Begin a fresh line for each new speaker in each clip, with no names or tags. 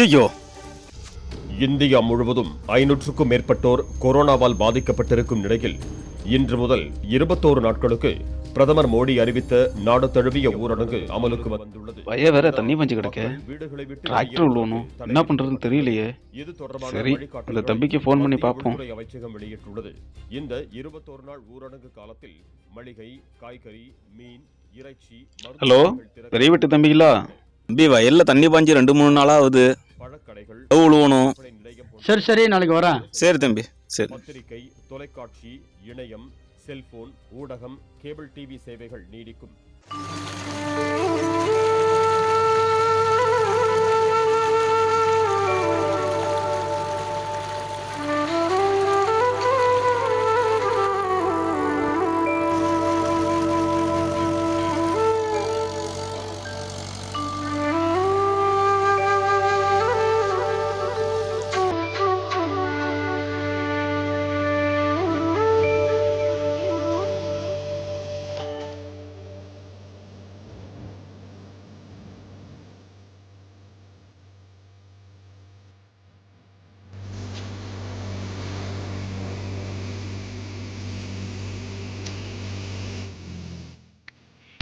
ஐயோ
இந்தியா முழுவதும் ஐநூற்றுக்கும் மேற்பட்டோர் கொரோனாவால் பாதிக்கப்பட்டிருக்கும் நிலையில் இன்று முதல் இருபத்தோரு நாட்களுக்கு பிரதமர் மோடி அறிவித்த நாடு தழுவிய ஊரடங்கு அமலுக்கு வந்துள்ளது.
வய வேற தண்ணி பஞ்சு கிடக்க.
வீடுகளை விட்டு
டிராக்டர் விழுவணும் என்ன பண்றதுன்னு தெரியலையே.
இது தொடர்பான
சரி,
வழிகாட்டுதல்களை
இந்த தம்பிக்கு phone பண்ணி பார்ப்போம்.
அமைச்சகம் வெளியிட்டுள்ளது. இந்த இருபத்தோரு நாள் ஊரடங்கு காலத்தில் மளிகை காய்கறி மீன் இறைச்சி
ஹலோ பெரிய வெட்டு தம்பிங்களா? தம்பி வயல்ல தண்ணி பாஞ்சு ரெண்டு மூணு நாளா ஆகுது
போன்ற
சரி சரி நாளைக்கு வரேன்.
சரி தம்பி சரி.
பத்திரிகை தொலைக்காட்சி இணையம் செல்போன் ஊடகம் கேபிள் டிவி சேவைகள் நீடிக்கும்.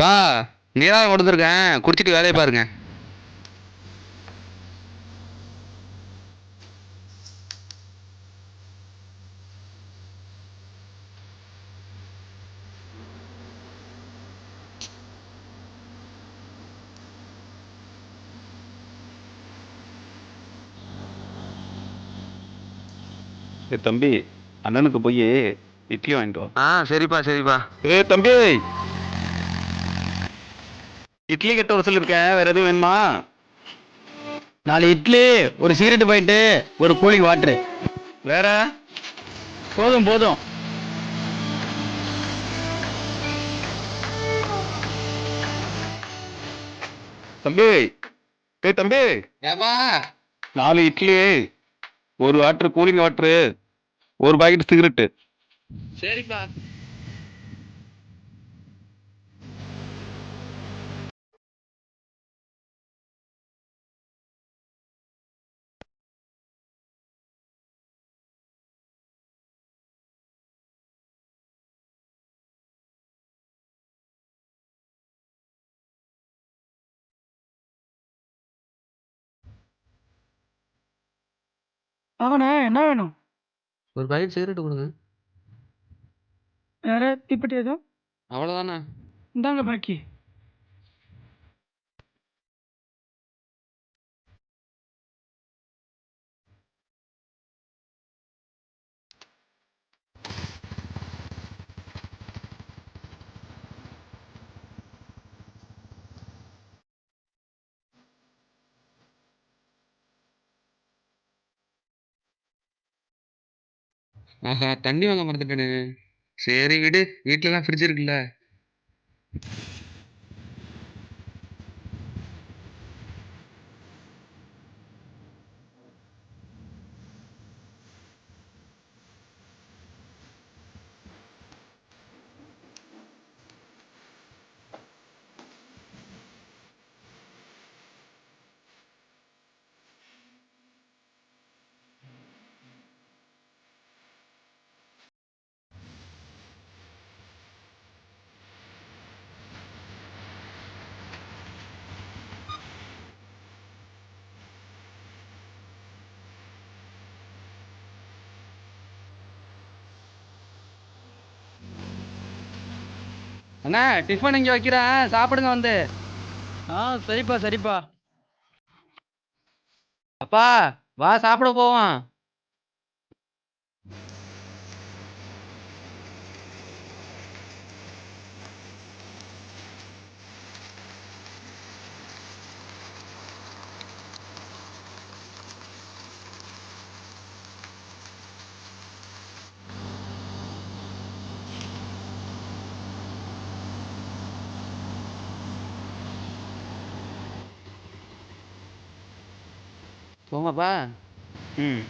பா நீதான் கொடுத்துருக்கேன் குடிச்சிட்டு வேலையை பாருங்க.
ஏ தம்பி அண்ணனுக்கு போய் இட்லி வாங்கிட்டு வா.
ஆ சரிப்பா சரிப்பா.
ஏ தம்பி! இட்லி கட்ட வர சொல்லியிருக்கேன் வேற எதுவும் வேணுமா?
நாலு இட்லி ஒரு சிகரெட் பாயிட்டு ஒரு கூலிங் வாட்டரு.
வேற?
போதும் போதும்.
தம்பி ஏய் தம்பி. நாலு இட்லி ஒரு வாட்டர் கூலிங் வாட்டரு ஒரு பாக்கெட் சிகரெட்டு.
சரிப்பா.
அவனே என்ன வேணும்?
ஒரு பாக்கெட் சிகரெட் கொடுங்க.
வேற தீப்பெட்டி எதுவும்
அவ்வளோதானே
இந்தாங்க பாக்கி.
ஆஹா தண்ணி வாங்க மறந்துட்டேனே. சரி விடு வீட்டிலலாம் ஃப்ரிட்ஜ் இருக்குல்ல. அண்ணா டிஃபன் இங்கே வைக்கிறேன் சாப்பிடுங்க வந்து.
ஆ சரிப்பா சரிப்பா.
அப்பா வா சாப்பிட போவோம். போமாப்பா
ம்.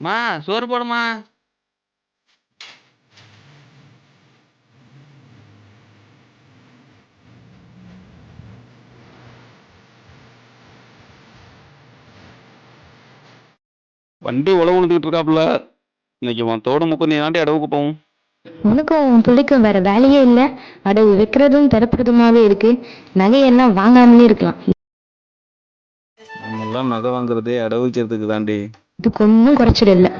மா சோறு போடுமா.
வண்டி உழவு விழுந்துக்கிட்டு இருக்காப்புல. இன்னைக்கு உன் தோடு முப்பது தாண்டி அடவுக்கு போவோம்
உனக்கும் உன் பிள்ளைக்கும் வேற வேலையே இல்ல. அடகு வைக்கிறதும் திறப்புறதுமாவே இருக்கு. நகையெல்லாம் வாங்காமலே இருக்கலாம்.
நம்மெல்லாம் நகை வாங்குறதே அடவு வைக்கிறதுக்கு தாண்டி.
இதுக்கு ஒன்றும் குறைச்சல் இல்லை.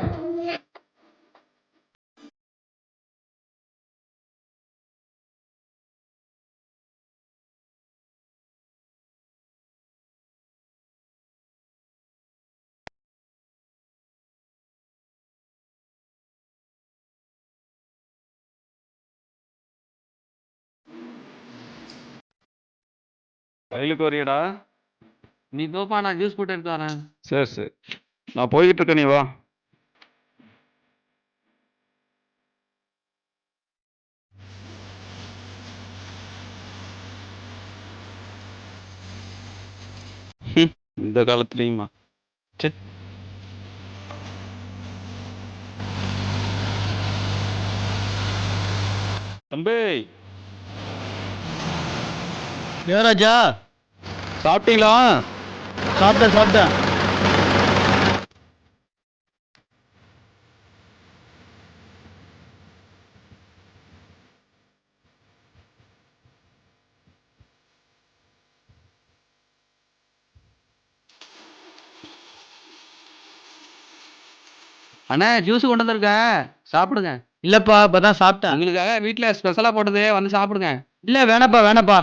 ரயிலுக்கு வரியடா?
நீ தோப்பா நான் ஜூஸ் போட்டு எடுத்து வரேன்.
சரி சரி. நான் போய்கிட்டு இருக்கேன் நீ வா. இந்த காலத்துலயுமா? ச்சே. தம்பி!
யுவராஜா
சாப்பிட்டீங்களா?
சாப்பிட்டேன் சாப்பிட்டேன்.
அண்ணா ஜூஸ் கொண்டு வந்திருக்கேன் சாப்பிடுங்க.
இல்லப்பா இப்பதான் சாப்பிட்டேன்.
உங்களுக்காக வீட்டில் ஸ்பெஷலாக போட்டது வந்து சாப்பிடுங்க.
இல்ல வேணாப்பா வேணாப்பா.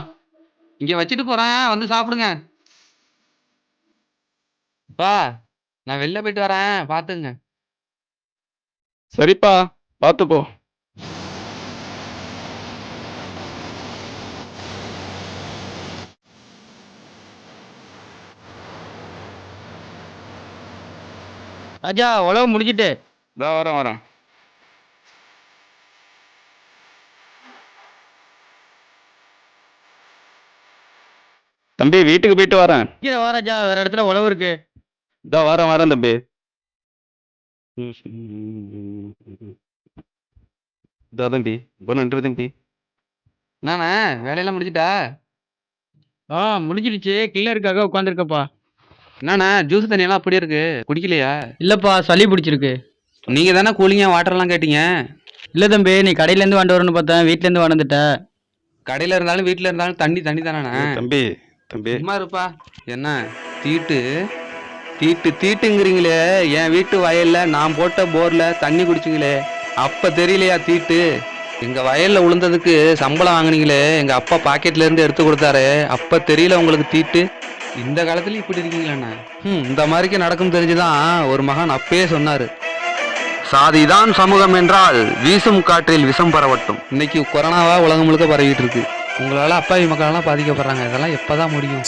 இங்கே வச்சுட்டு போகிறேன் வந்து சாப்பிடுங்க. அப்பா நான் வெளில போயிட்டு வரேன் பார்த்துங்க
சரிப்பா பார்த்து போ.
ராஜா உழவு முடிச்சிட்டு
இதா வரேன் வரேன். தம்பி வீட்டுக்கு போயிட்டு வரேன்.
கீழே வா ராஜா வேற இடத்துல உழவு இருக்கு.
இதா வரேன் வரேன் தம்பி. இதா தம்பி இப்போ நன்றி தம்பி.
என்னண்ணா வேலையெல்லாம் முடிச்சிட்டா
ஆ முடிஞ்சிடுச்சு. கில்லருக்காக உட்காந்துருக்கப்பா
என்னண்ணா ஜூஸ் தண்ணியெல்லாம் அப்படியே இருக்கு. குடிக்கலையா?
இல்லப்பா சளி பிடிச்சிருக்கு.
நீங்கள் தானே கூலிங்காக வாட்டர்லாம் கேட்டீங்க?
இல்ல தம்பி நீ கடையில இருந்து வாண்டு வரணும்னு பார்த்தேன். வீட்ல இருந்து வந்துட்ட.
கடையில் இருந்தாலும் வீட்டில் இருந்தாலும் தண்ணி தண்ணி தானேண்ணா?
தம்பி தம்பி.
சும்மா இருப்பா. என்ன? தீட்டு. தீட்டு தீட்டுங்கிறீங்களே. என் வீட்டு வயல்ல நான் போட்ட போர்ல தண்ணி குடிச்சிங்களே. அப்ப தெரியலையா தீட்டு? எங்க வயல்ல உளுந்ததுக்கு சம்பளம் வாங்குனீங்களே. எங்க அப்பா பாக்கெட்ல இருந்து எடுத்து கொடுத்தாரு. அப்ப தெரியல உங்களுக்கு தீட்டு. இந்த காலத்துல இப்படி இருக்கீங்களா ம் இந்த மாதிரிக்கு நடக்கும் தெரிஞ்சுதான் ஒரு மகன் அப்பயே சொன்னாரு. சாதிதான் சமூகம் என்றால் வீசும் காற்றில் விஷம் பரவட்டும். இன்னைக்கு கொரோனாவா உலகம் முழுக்க பரவிட்டு இருக்கு. உங்களால் அப்பாவி மக்களெல்லாம் பாதிக்கப்படுறாங்க. இதெல்லாம் எப்போ தான் முடியும்